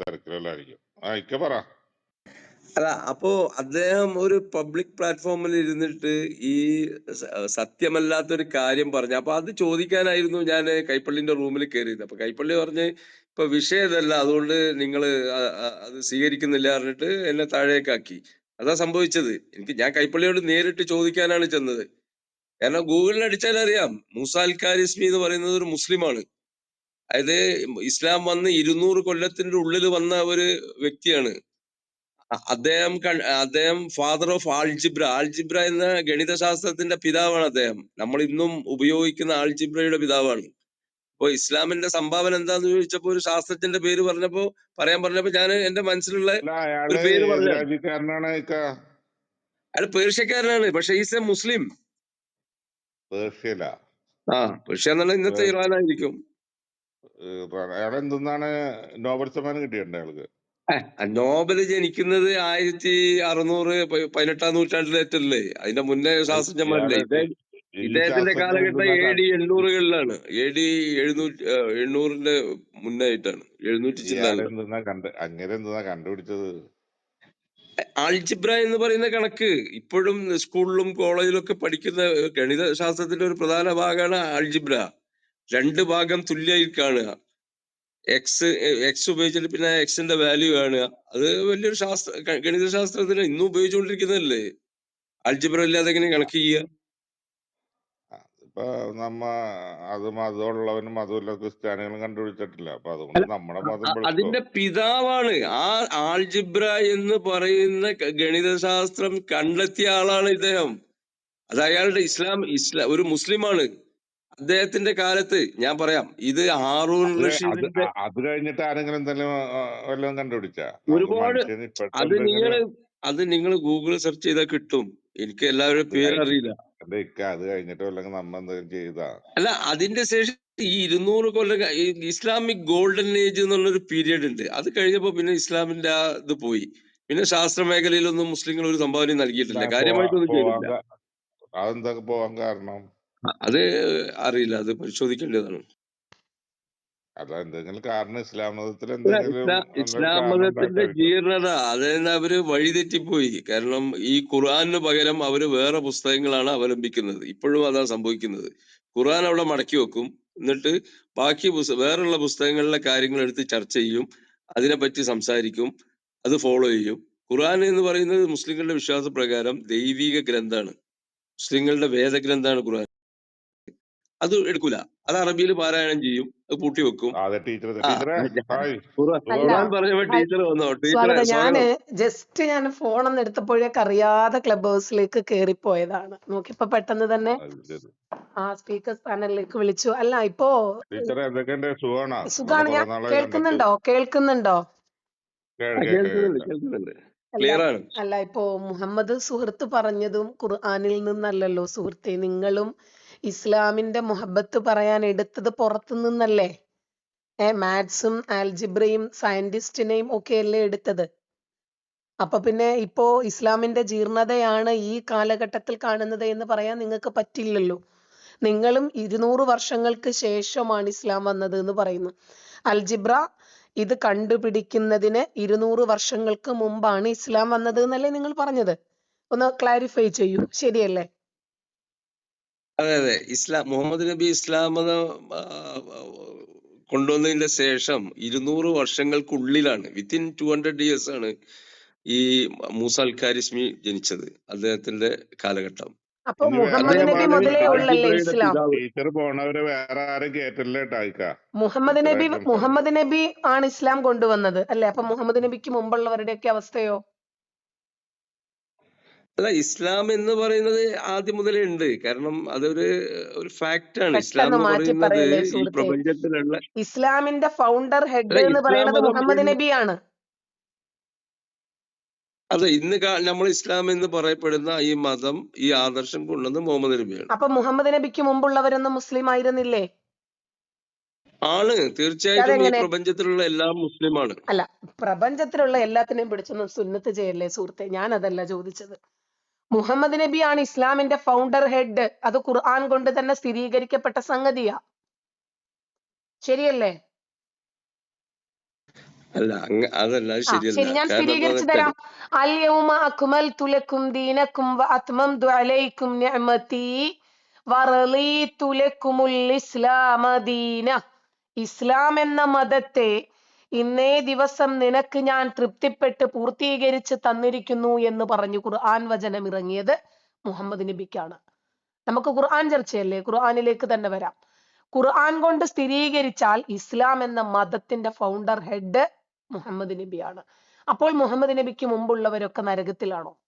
തിരക്കിലായിരിക്കും ആ ഇക്ക പറ. അല്ല അപ്പോ അദ്ദേഹം ഒരു പബ്ലിക് പ്ലാറ്റ്ഫോമിൽ ഇരുന്നിട്ട് ഈ സത്യമല്ലാത്തൊരു കാര്യം പറഞ്ഞു. അപ്പൊ അത് ചോദിക്കാനായിരുന്നു ഞാൻ കൈപ്പള്ളിന്റെ റൂമിൽ കയറിയത് അപ്പൊ കൈപ്പള്ളി പറഞ്ഞ് ഇപ്പൊ വിഷയം ഇതല്ല അതുകൊണ്ട് നിങ്ങൾ അത് സ്വീകരിക്കുന്നില്ല പറഞ്ഞിട്ട് എന്നെ താഴേക്കാക്കി. അതാ സംഭവിച്ചത്. എനിക്ക് ഞാൻ കൈപ്പള്ളിയോട് നേരിട്ട് ചോദിക്കാനാണ് ചെന്നത്. കാരണം ഗൂഗിളിൽ അടിച്ചാൽ അറിയാം മൂസാൽ കാരിസ്മി എന്ന് പറയുന്നത് ഒരു മുസ്ലിമാണ്. അതായത് ഇസ്ലാം വന്ന് ഇരുന്നൂറ് കൊല്ലത്തിന്റെ ഉള്ളിൽ വന്ന ഒരു വ്യക്തിയാണ്. അദ്ദേഹം അദ്ദേഹം ഫാദർ ഓഫ് ആൾജിബ്ര ആൾജിബ്ര എന്ന ഗണിതശാസ്ത്രത്തിന്റെ പിതാവാണ് അദ്ദേഹം. നമ്മൾ ഇന്നും ഉപയോഗിക്കുന്ന ആൾജിബ്രയുടെ പിതാവാണ്. അപ്പോൾ ഇസ്ലാമിന്റെ സംഭാവന എന്താന്ന് ചോദിച്ചപ്പോ ഒരു ശാസ്ത്രജ്ഞന്റെ പേര് പറഞ്ഞപ്പോ പറയാൻ പറഞ്ഞപ്പോ ഞാൻ എന്റെ മനസ്സിലുള്ള ഒരു പേര് പറഞ്ഞു അയാൾ പേർഷ്യക്കാരനാണ് പക്ഷെ ഈസ് എ മുസ്ലിം പേർഷ്യല ആ പേർഷ്യ എന്നുള്ള ഇന്നത്തെ ഇറാനായിരിക്കും. അയാൾ എന്തെന്നാണ് നോബൽ സമ്മാനം കിട്ടിയിട്ടുണ്ട് അയാൾക്ക് നോബൽ ജനിക്കുന്നത് ആയിരത്തി അറുന്നൂറ് പതിനെട്ടാം നൂറ്റാണ്ടിലേറ്റല്ലേ അതിന്റെ മുന്നേ ശാസ്ത്രജ്ഞന്മാരല്ലേ ഇദ്ദേഹത്തിന്റെ കാലഘട്ടം എ ഡി എണ്ണൂറുകളിലാണ്. എ ഡി എഴുന്നൂറ്റി എണ്ണൂറിന്റെ മുന്നായിട്ടാണ് എഴുന്നൂറ്റി എന്തെന്നാ കണ്ട് അങ്ങനെ എന്തെന്നാ കണ്ടുപിടിച്ചത്? ആൾജിബ്ര എന്ന് പറയുന്ന കണക്ക് ഇപ്പോഴും സ്കൂളിലും കോളേജിലും ഒക്കെ പഠിക്കുന്ന ഗണിത ശാസ്ത്രത്തിന്റെ ഒരു പ്രധാന ഭാഗമാണ് ആൾജിബ്ര. രണ്ട് ഭാഗം തുല്യമായി കാണുക. എക്സ് എക്സ് ഉപയോഗിച്ചിട്ട് പിന്നെ എക്സിന്റെ വാല്യൂ കാണുക. അത് വലിയൊരു ശാസ്ത്ര ഗണിത ശാസ്ത്രത്തിന് ഇന്നും ഉപയോഗിച്ചുകൊണ്ടിരിക്കുന്നതല്ലേ? ആൾജിബ്ര ഇല്ലാതെ എങ്ങനെ കണക്ക് ചെയ്യുക? ഇപ്പൊ നമ്മ അതും അതുള്ളവനും അതുമല്ല ക്രിസ്ത്യാനികളും കണ്ടുപിടിച്ചിട്ടില്ല. അപ്പൊ അതുകൊണ്ട് നമ്മുടെ മതം അതിന്റെ പിതാവാണ്. ആ ആൾജിബ്ര എന്ന് പറയുന്ന ഗണിത ഗണിതശാസ്ത്രം കണ്ടെത്തിയ ആളാണ് ഇദ്ദേഹം. അത് അയാളുടെ ഇസ്ലാം ഇസ്ലാം ഒരു മുസ്ലിമാണ്. അദ്ദേഹത്തിന്റെ കാലത്ത് ഞാൻ പറയാം ഇത് ഹാറൂൺ അത് റഷീദിന്റെ അത് കഴിഞ്ഞിട്ട് ആരെങ്കിലും എന്തെങ്കിലും വല്ലതും കണ്ടുപിടിച്ച? ഒരുപാട് അത് നിങ്ങൾ നിങ്ങൾ അത് നിങ്ങൾ ഗൂഗിൾ സെർച്ച് ചെയ്താൽ കിട്ടും. എനിക്ക് എല്ലാവരുടെ പേര് അറിയില്ല. അത് കഴിഞ്ഞിട്ട് വല്ലതും നമ്മൾ എന്തെങ്കിലും ചെയ്താ? അല്ല അതിന്റെ ശേഷം ഈ ഇരുന്നൂറ് കൊല്ലം ഇസ്ലാമിക് ഗോൾഡൻ ഏജ് എന്നുള്ളൊരു പീരീഡ് ഉണ്ട് അത് കഴിഞ്ഞപ്പോ പിന്നെ ഇസ്ലാമിന്റെ ആ ഇത് പോയി. പിന്നെ ശാസ്ത്ര മേഖലയിലൊന്നും മുസ്ലിങ്ങൾ ഒരു സംഭാവന നൽകിയിട്ടില്ല കാര്യമായിട്ടൊന്നും പോവാൻ ചെയ്തിട്ടില്ല. അതെന്താ പോവാൻ കാരണം? അ- അത് അറിയില്ല. അത് പരിശോധിക്കേണ്ടതാണ്. അല്ല എന്തെങ്കിലും കാരണം ഇസ്ലാം മതത്തിൽ എന്തെങ്കിലും ഇസ്ലാ എന്തെങ്കിലും ഇസ്ലാം കാരണം മതത്തിന്റെ ജീർണത അതായത് അവർ വഴിതെറ്റിപ്പോയി കാരണം ഈ ഖുർആന് പകരം അവർ വേറെ പുസ്തകങ്ങളാണ് അവലംബിക്കുന്നത്. ഇപ്പോഴും അതാണ് സംഭവിക്കുന്നത്. ഖുർആൻ അവിടെ മടക്കി വെക്കും. എന്നിട്ട് ബാക്കി വേറെയുള്ള പുസ്തകങ്ങളിലെ കാര്യങ്ങൾ എടുത്ത് ചർച്ച ചെയ്യും. അതിനെപ്പറ്റി സംസാരിക്കും. അത് ഫോളോ ചെയ്യും. ഖുർആൻ എന്ന് പറയുന്നത് മുസ്ലിങ്ങളുടെ വിശ്വാസ പ്രകാരം ദൈവിക ഗ്രന്ഥാണ്. മുസ്ലിങ്ങളുടെ വേദഗ്രന്ഥാണ് ഖുർആൻ. അത് എടുക്കൂല. അത് അറബിയിൽ പാരായണം ചെയ്യും. അത് പൂട്ടി വെക്കും. ടീച്ചർ വന്നോ? ഞാൻ ജസ്റ്റ് ഞാൻ ഫോണൊന്നും എടുത്തപ്പോഴേക്ക് അറിയാതെ ക്ലബ് ഹൗസിലേക്ക് കേറിപ്പോയതാണ്. നോക്കിയപ്പോ പെട്ടെന്ന് തന്നെ ആ സ്പീക്കർ പാനലിലേക്ക് വിളിച്ചു. അല്ല ഇപ്പോ സുഖാണ്. ഞാൻ കേൾക്കുന്നുണ്ടോ? കേൾക്കുന്നുണ്ടോ? കേൾക്കുന്നുണ്ട് അല്ല ഇപ്പോ മുഹമ്മദ് സുഹൃത്ത് പറഞ്ഞതും ഖുർആനിൽ നിന്നല്ലല്ലോ സുഹൃത്തെ. നിങ്ങളും ഇസ്ലാമിന്റെ മുഹബത്ത് പറയാൻ എടുത്തത് പുറത്തു നിന്നല്ലേ ഏ മാത്സും ആൽജിബ്രയും സയന്റിസ്റ്റിനെയും ഒക്കെ അല്ലേ എടുത്തത്? അപ്പൊ പിന്നെ ഇപ്പോ ഇസ്ലാമിന്റെ ജീർണതയാണ് ഈ കാലഘട്ടത്തിൽ കാണുന്നത് എന്ന് പറയാൻ നിങ്ങൾക്ക് പറ്റില്ലല്ലോ. നിങ്ങളും ഇരുന്നൂറ് വർഷങ്ങൾക്ക് ശേഷമാണ് ഇസ്ലാം വന്നത് എന്ന് പറയുന്നു. അൽജിബ്ര ഇത് കണ്ടുപിടിക്കുന്നതിന് ഇരുന്നൂറ് വർഷങ്ങൾക്ക് മുമ്പാണ് ഇസ്ലാം വന്നത് എന്നല്ലേ നിങ്ങൾ പറഞ്ഞത്? ഒന്ന് ക്ലാരിഫൈ ചെയ്യൂ. ശരിയല്ലേ? അതെ അതെ. ഇസ്ലാം മുഹമ്മദ് നബി ഇസ്ലാം മതം കൊണ്ടുവന്നതിന്റെ ശേഷം ഇരുന്നൂറ് വർഷങ്ങൾക്കുള്ളിലാണ് വിത്തിൻ ടു ഹൺഡ്രഡ് ഇയേഴ്സ് ആണ് ഈ മൂസ അൽ ഖാരിസ്മി ജനിച്ചത് അദ്ദേഹത്തിന്റെ കാലഘട്ടം. അപ്പൊ മുഹമ്മദ് നബി അദ്ദേഹമാണ് മുതലേ ഉള്ളല്ലേ ഇസ്ലാം? പിതാവ് ടീച്ചർ പോണവരെ വേറെ ആരും കേട്ടില്ലേ ടായിക്ക മുഹമ്മദ് നബി മുഹമ്മദ് നബി ആണ് ഇസ്ലാം കൊണ്ടുവന്നത് അല്ലെ? അപ്പൊ മുഹമ്മദ് നബിക്ക് മുമ്പുള്ളവരുടെയൊക്കെ അവസ്ഥയോ? അല്ല ഇസ്ലാം എന്ന് പറയുന്നത് ആദ്യം മുതലേ ഉണ്ട്. കാരണം അതൊരു ഒരു ഫാക്റ്റ് ആണ്. ഇസ്ലാം എന്ന് പറയുന്നത് ഈ പ്രപഞ്ചത്തിലുള്ള ഇസ്ലാമിന്റെ ഫൗണ്ടർ ഹെഡ് എന്ന് പറയുന്നത് മുഹമ്മദ് നബിയാണ്. അതെ ഇന്ന് നമ്മൾ ഇസ്ലാം എന്ന് പറയപ്പെടുന്ന ഈ മതം ഈ ആദർശം കൊണ്ടുവന്നത് മുഹമ്മദ് നബിയാണ്. അപ്പൊ മുഹമ്മദ് നബിക്ക് മുമ്പുള്ളവരൊന്നും മുസ്ലിം ആയിരുന്നില്ലേ? ആണ്. തീർച്ചയായിട്ടും ഈ പ്രപഞ്ചത്തിലുള്ള എല്ലാ മുസ്ലിമാണ്. അല്ല പ്രപഞ്ചത്തിലുള്ള എല്ലാത്തിനെയും പിടിച്ചൊന്നും സുന്നത്ത് ചെയ്യല്ലേ സുഹൃത്തെ? ഞാൻ അതല്ല ചോദിച്ചത്. മുഹമ്മദ് നബിയാണ് ഇസ്ലാമിന്റെ ഫൗണ്ടർ ഹെഡ് അത് ഖുർആൻ കൊണ്ട് തന്നെ സ്ഥിരീകരിക്കപ്പെട്ട സംഗതിയാ. ശരിയല്ലേ? അല്ല അതല്ല ശരി ഞാൻ സ്ഥിരീകരിച്ചു തരാം. തുലക്കും ദീനക്കും നിഅമതി ഇസ്ലാമദീന ഇസ്ലാം എന്ന മതത്തെ ഇന്നേ ദിവസം നിനക്ക് ഞാൻ തൃപ്തിപ്പെട്ട് പൂർത്തീകരിച്ച് തന്നിരിക്കുന്നു എന്ന് പറഞ്ഞു ഖുർആൻ വചനം ഇറങ്ങിയത് മുഹമ്മദ് നബിക്കാണ്. നമുക്ക് ഖുർആൻ ചർച്ചയല്ലേ? ഖുർആനിലേക്ക് തന്നെ വരാം. ഖുർആൻ കൊണ്ട് സ്ഥിരീകരിച്ചാൽ ഇസ്ലാം എന്ന മതത്തിന്റെ ഫൗണ്ടർ ഹെഡ് മുഹമ്മദ് നബിയാണ്. അപ്പോൾ മുഹമ്മദ് നബിക്ക് മുമ്പുള്ളവരൊക്കെ നരകത്തിലാണോ?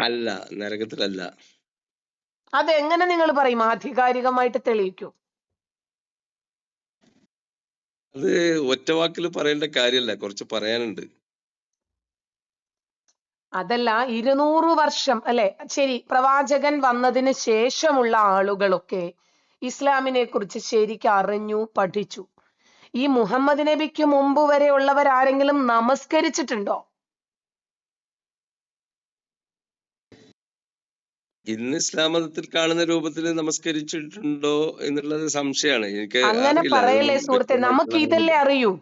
അല്ല നരകത്തിലല്ല. അതെങ്ങനെ നിങ്ങൾ പറയും? ആധികാരികമായിട്ട് തെളിയിക്കൂ. അത് ഒറ്റ വാക്കിൽ പറയേണ്ട കാര്യമല്ല കുറച്ച് പറയാനുണ്ട്. അതല്ല ഇരുന്നൂറ് വർഷം അല്ലെ? ശരി പ്രവാചകൻ വന്നതിന് ശേഷമുള്ള ആളുകളൊക്കെ ഇസ്ലാമിനെ കുറിച്ച് ശരിക്ക് അറിഞ്ഞു പഠിച്ചു. ഈ മുഹമ്മദ് നബിക്ക് മുമ്പ് വരെ ഉള്ളവർ ആരെങ്കിലും നമസ്കരിച്ചിട്ടുണ്ടോ? ഇന്ന് ഇസ്ലാം മതത്തിൽ കാണുന്ന രൂപത്തിൽ നമസ്കരിച്ചിട്ടുണ്ടോ എന്നുള്ളത് സംശയമാണ്. എനിക്ക് അങ്ങനെ പറയല്ലേ സുഹൃത്തെ? നമുക്ക് ഇതല്ലേ അറിയൂ?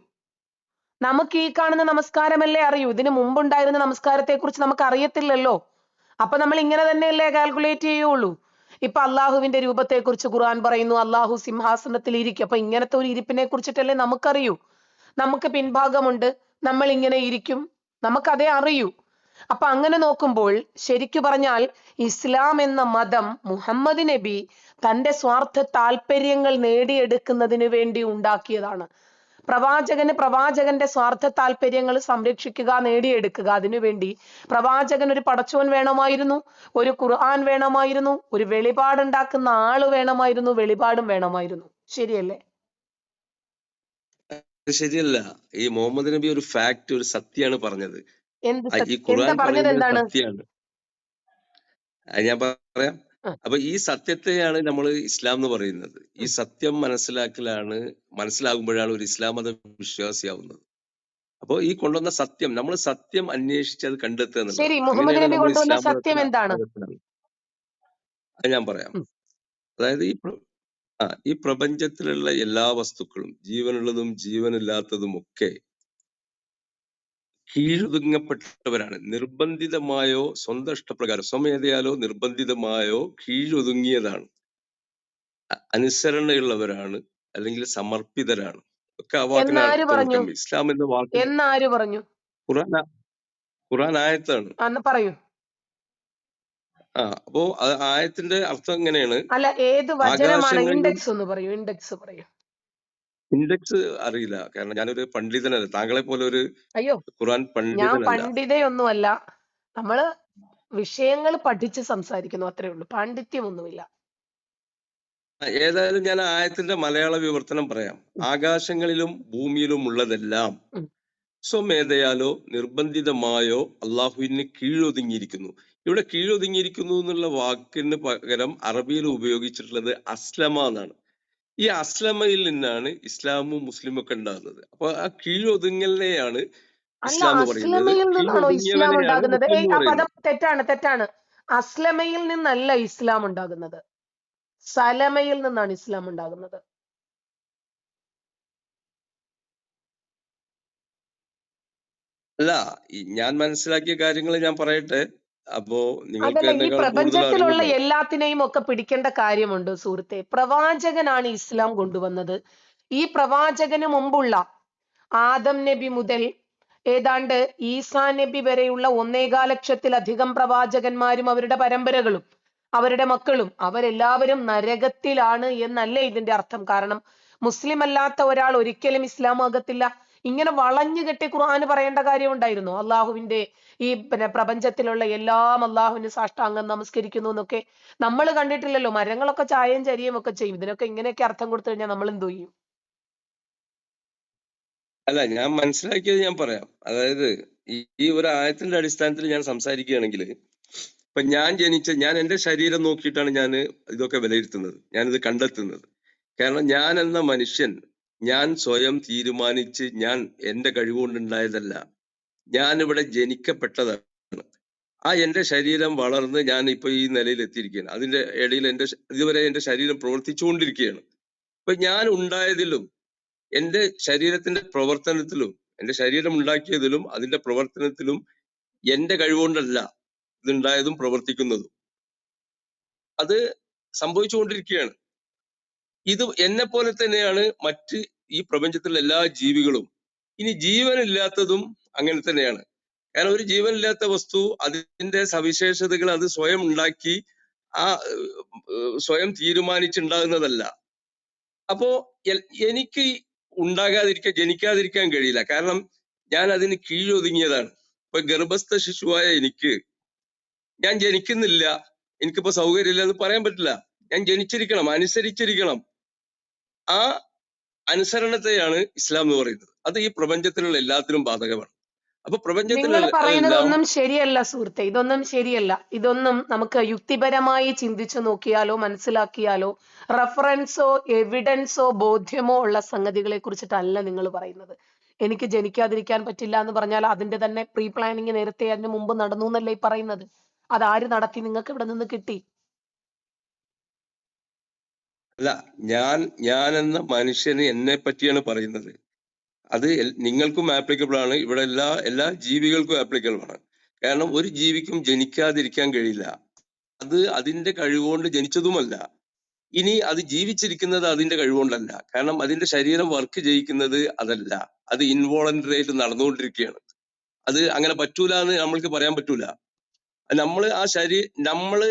നമുക്ക് ഈ കാണുന്ന നമസ്കാരമല്ലേ അറിയൂ? ഇതിന് മുമ്പുണ്ടായിരുന്ന നമസ്കാരത്തെ കുറിച്ച് നമുക്ക് അറിയത്തില്ലല്ലോ. അപ്പൊ നമ്മൾ ഇങ്ങനെ തന്നെയല്ലേ കാൽക്കുലേറ്റ് ചെയ്യുള്ളൂ. ഇപ്പൊ അള്ളാഹുവിന്റെ രൂപത്തെ കുറിച്ച് ഖുർആൻ പറയുന്നു അള്ളാഹു സിംഹാസനത്തിൽ ഇരിക്കും. അപ്പൊ ഇങ്ങനത്തെ ഒരു ഇരിപ്പിനെ കുറിച്ചിട്ടല്ലേ നമുക്കറിയൂ? നമുക്ക് പിൻഭാഗമുണ്ട് നമ്മൾ ഇങ്ങനെ ഇരിക്കും. നമുക്കതേ അറിയൂ. അപ്പൊ അങ്ങനെ നോക്കുമ്പോൾ ശരിക്കു പറഞ്ഞാൽ ഇസ്ലാം എന്ന മതം മുഹമ്മദ് നബി തന്റെ സ്വാർത്ഥ താല്പര്യങ്ങൾ നേടിയെടുക്കുന്നതിന് വേണ്ടി ഉണ്ടാക്കിയതാണ്. പ്രവാചകന് പ്രവാചകന്റെ സ്വാർത്ഥ താല്പര്യങ്ങൾ സംരക്ഷിക്കുക നേടിയെടുക്കുക. അതിനുവേണ്ടി പ്രവാചകൻ ഒരു പടച്ചോൻ വേണമായിരുന്നു ഒരു ഖുർആൻ വേണമായിരുന്നു ഒരു വെളിപാടുണ്ടാക്കുന്ന ആൾ വേണമായിരുന്നു വെളിപാടും വേണമായിരുന്നു. ശരിയല്ലേ? ശരിയല്ല. ഈ മുഹമ്മദ് നബി ഒരു ഫാക്ട് ഒരു സത്യമാണ് പറഞ്ഞത്. പറഞ്ഞത് എന്താണ്? ഞാൻ പറയാം. അപ്പൊ ഈ സത്യത്തെയാണ് നമ്മൾ ഇസ്ലാം എന്ന് പറയുന്നത്. ഈ സത്യം മനസ്സിലാക്കലാണ് മനസ്സിലാകുമ്പോഴാണ് ഒരു ഇസ്ലാം മത വിശ്വാസിയാവുന്നത്. അപ്പൊ ഈ കൊണ്ടുവന്ന സത്യം നമ്മൾ സത്യം അന്വേഷിച്ച് അത് കണ്ടെത്തുക ഞാൻ പറയാം. അതായത് ഈ ആ ഈ പ്രപഞ്ചത്തിലുള്ള എല്ലാ വസ്തുക്കളും ജീവനുള്ളതും ജീവനില്ലാത്തതും ഒക്കെ കീഴൊതുങ്ങപ്പെട്ടവരാണ്. നിർബന്ധിതമായോ സ്വന്തം ഇഷ്ടപ്രകാരം സ്വമേധയാലോ നിർബന്ധിതമായോ കീഴൊതുങ്ങിയതാണ്. അനുസരണയുള്ളവരാണ് അല്ലെങ്കിൽ സമർപ്പിതരാണ്. ഒക്കെ ആ? ഇസ്ലാം എന്ന വാക്ക് എന്നാര് പറഞ്ഞു? ഖുറാൻ ഖുറാൻ ആയത്താണ്. പറയൂ. ആ അപ്പോ ആയത്തിന്റെ അർത്ഥം എങ്ങനെയാണ്? അല്ല ഏത് വചനമാണ് ഇൻഡെക്സ് ഒന്ന് പറയൂ ഇൻഡെക്സ് പറയൂ. ഇൻഡെക്സ് അറിയില്ല. കാരണം ഞാനൊരു പണ്ഡിതനല്ല. താങ്കളെ പോലെ ഒരു അയ്യോ പണ്ഡിതനല്ല ഞാൻ പണ്ഡിതനല്ല. പണ്ഡിതയൊന്നുമല്ല. നമ്മൾ വിഷയങ്ങൾ പഠിച്ച് സംസാരിക്കുന്നു അത്രേ ഉള്ളൂ. പാണ്ഡിത്യമൊന്നുമില്ല. ഒന്നുമില്ല ഏതായാലും ഞാൻ ആ ആയത്തിന്റെ മലയാള വിവർത്തനം പറയാം. ആകാശങ്ങളിലും ഭൂമിയിലും ഉള്ളതെല്ലാം ഉം. സ്വമേധയാലോ നിർബന്ധിതമായോ അള്ളാഹുവിന് കീഴൊതുങ്ങിയിരിക്കുന്നു. ഇവിടെ കീഴൊതുങ്ങിയിരിക്കുന്നു എന്നുള്ള വാക്കിന് പകരം അറബിയിൽ ഉപയോഗിച്ചിട്ടുള്ളത് അസ്ലമ എന്നാണ്. ഈ അസ്ലമയിൽ നിന്നാണ് ഇസ്ലാമും മുസ്ലിമും ഒക്കെ ഉണ്ടാകുന്നത്. അപ്പൊ ആ കീഴൊതുങ്ങലിനെയാണ് ഇസ്ലാം പറയുന്നത്. ഇസ്ലാം ഉണ്ടാകുന്നത്? തെറ്റാണ് തെറ്റാണ്. അസ്ലമയിൽ നിന്നല്ല ഇസ്ലാം ഉണ്ടാകുന്നത്. സലമയിൽ നിന്നാണ് ഇസ്ലാം ഉണ്ടാകുന്നത്. അല്ല ഞാൻ മനസ്സിലാക്കിയ കാര്യങ്ങൾ ഞാൻ പറയട്ടെ. അപ്പോ ഈ പ്രപഞ്ചത്തിലുള്ള എല്ലാത്തിനെയും ഒക്കെ പിടിക്കേണ്ട കാര്യമുണ്ട് സുഹൃത്തെ. പ്രവാചകനാണ് ഇസ്ലാം കൊണ്ടുവന്നത്. ഈ പ്രവാചകന് മുമ്പുള്ള ആദം നബി മുതൽ ഏതാണ്ട് ഈസാ നബി വരെയുള്ള ഒന്നേകാ ലക്ഷത്തിലധികം പ്രവാചകന്മാരും അവരുടെ പരമ്പരകളും അവരുടെ മക്കളും അവരെല്ലാവരും നരകത്തിലാണ് എന്നല്ലേ ഇതിന്റെ അർത്ഥം. കാരണം മുസ്ലിം അല്ലാത്ത ഒരാൾ ഒരിക്കലും ഇസ്ലാം ആകത്തില്ല. ഇങ്ങനെ വളഞ്ഞു കെട്ടി ഖുർആൻ പറയേണ്ട കാര്യമുണ്ടായിരുന്നു അള്ളാഹുവിന്റെ ഈ പിന്നെ പ്രപഞ്ചത്തിലുള്ള എല്ലാം അള്ളാഹുവിന് സാഷ്ടാംഗം നമസ്കരിക്കുന്നു എന്നൊക്കെ നമ്മൾ കണ്ടിട്ടില്ലല്ലോ. മരങ്ങളൊക്കെ ചായയും ചരിയും ഒക്കെ ചെയ്യും. ഇതിനൊക്കെ ഇങ്ങനെയൊക്കെ അർത്ഥം കൊടുത്തു കഴിഞ്ഞാൽ നമ്മൾ എന്തു ചെയ്യും? അല്ല ഞാൻ മനസ്സിലാക്കിയത് ഞാൻ പറയാം. അതായത് ഈ ഒരു ആയത്തിന്റെ അടിസ്ഥാനത്തിൽ ഞാൻ സംസാരിക്കുകയാണെങ്കിൽ ഇപ്പൊ ഞാൻ ജനിച്ച ഞാൻ എന്റെ ശരീരം നോക്കിയിട്ടാണ് ഞാൻ ഇതൊക്കെ വിലയിരുത്തുന്നത്. ഞാനിത് കണ്ടെത്തുന്നത്. കാരണം ഞാൻ എന്ന മനുഷ്യൻ ഞാൻ സ്വയം തീരുമാനിച്ച് ഞാൻ എന്റെ കഴിവുകൊണ്ടുണ്ടായതല്ല. ഞാൻ ഇവിടെ ജനിക്കപ്പെട്ടതാണ്. ആ എന്റെ ശരീരം വളർന്ന് ഞാൻ ഇപ്പൊ ഈ നിലയിൽ എത്തിയിരിക്കുകയാണ് അതിന്റെ ഇടയിൽ എന്റെ ഇതുവരെ എന്റെ ശരീരം പ്രവർത്തിച്ചുകൊണ്ടിരിക്കുകയാണ്. ഇപ്പൊ ഞാൻ ഉണ്ടായതിലും എന്റെ ശരീരത്തിന്റെ പ്രവർത്തനത്തിലും എന്റെ ശരീരം ഉണ്ടാക്കിയതിലും അതിന്റെ പ്രവർത്തനത്തിലും എന്റെ കഴിവുകൊണ്ടല്ല ഇതുണ്ടായതും പ്രവർത്തിക്കുന്നതും. അത് സംഭവിച്ചുകൊണ്ടിരിക്കുകയാണ്. ഇത് എന്നെ പോലെ തന്നെയാണ് മറ്റ് ഈ പ്രപഞ്ചത്തിലുള്ള എല്ലാ ജീവികളും. ഇനി ജീവനില്ലാത്തതും അങ്ങനെ തന്നെയാണ്. കാരണം ഒരു ജീവനില്ലാത്ത വസ്തു അതിന്റെ സവിശേഷതകൾ അത് സ്വയം ഉണ്ടാക്കി ആ സ്വയം തീരുമാനിച്ചുണ്ടാകുന്നതല്ല. അപ്പോ എനിക്ക് ഉണ്ടാകാതിരിക്കാൻ ജനിക്കാതിരിക്കാൻ കഴിയില്ല. കാരണം ഞാൻ അതിന് കീഴൊതുങ്ങിയതാണ്. ഇപ്പൊ ഗർഭസ്ഥ ശിശുവായ എനിക്ക് ഞാൻ ജനിക്കുന്നില്ല. എനിക്കിപ്പോ സൗകര്യമില്ല എന്ന് പറയാൻ പറ്റില്ല. ഞാൻ ജനിച്ചിരിക്കണം അനുസരിച്ചിരിക്കണം. ആ അനുസരണത്തെയാണ് ഇസ്ലാം എന്ന് പറയുന്നത്. അത് ഈ പ്രപഞ്ചത്തിലുള്ള എല്ലാത്തിനും ബാധകമാണ്. അപ്പൊ പ്രപഞ്ചത്തിലൊന്നും ഒന്നും ശരിയല്ല സുഹൃത്തെ. ഇതൊന്നും ശരിയല്ല. ഇതൊന്നും നമുക്ക് യുക്തിപരമായി ചിന്തിച്ചു നോക്കിയാലോ മനസ്സിലാക്കിയാലോ റഫറൻസോ എവിഡൻസോ ബോധ്യമോ ഉള്ള സംഗതികളെ കുറിച്ചിട്ടല്ല നിങ്ങൾ പറയുന്നത്. എനിക്ക് ജനിക്കാതിരിക്കാൻ പറ്റില്ല എന്ന് പറഞ്ഞാൽ അതിന്റെ തന്നെ പ്രീ പ്ലാനിങ് നേരത്തെ അതിന് മുമ്പ് നടന്നു എന്നല്ലേ പറയുന്നത്? അത് ആര് നടത്തി? നിങ്ങൾക്ക് ഇവിടെ നിന്ന് കിട്ടി. അല്ല ഞാൻ ഞാൻ എന്ന മനുഷ്യന് എന്നെ പറ്റിയാണ് പറയുന്നത്. അത് നിങ്ങൾക്കും ആപ്ലിക്കബിൾ ആണ്. ഇവിടെ എല്ലാ എല്ലാ ജീവികൾക്കും ആപ്ലിക്കബിൾ ആണ്. കാരണം ഒരു ജീവിക്കും ജനിക്കാതിരിക്കാൻ കഴിയില്ല. അത് അതിന്റെ കഴിവുകൊണ്ട് ജനിച്ചതുമല്ല. ഇനി അത് ജീവിച്ചിരിക്കുന്നത് അതിന്റെ കഴിവുകൊണ്ടല്ല. കാരണം അതിന്റെ ശരീരം വർക്ക് ചെയ്യിക്കുന്നത് അതല്ല. അത് ഇൻവോളണ്ടറി ആയിട്ട് നടന്നുകൊണ്ടിരിക്കുകയാണ്. അത് അങ്ങനെ പറ്റൂല എന്ന് നമ്മൾക്ക് പറയാൻ പറ്റൂല. നമ്മൾ ആ ശരീ നമ്മൾ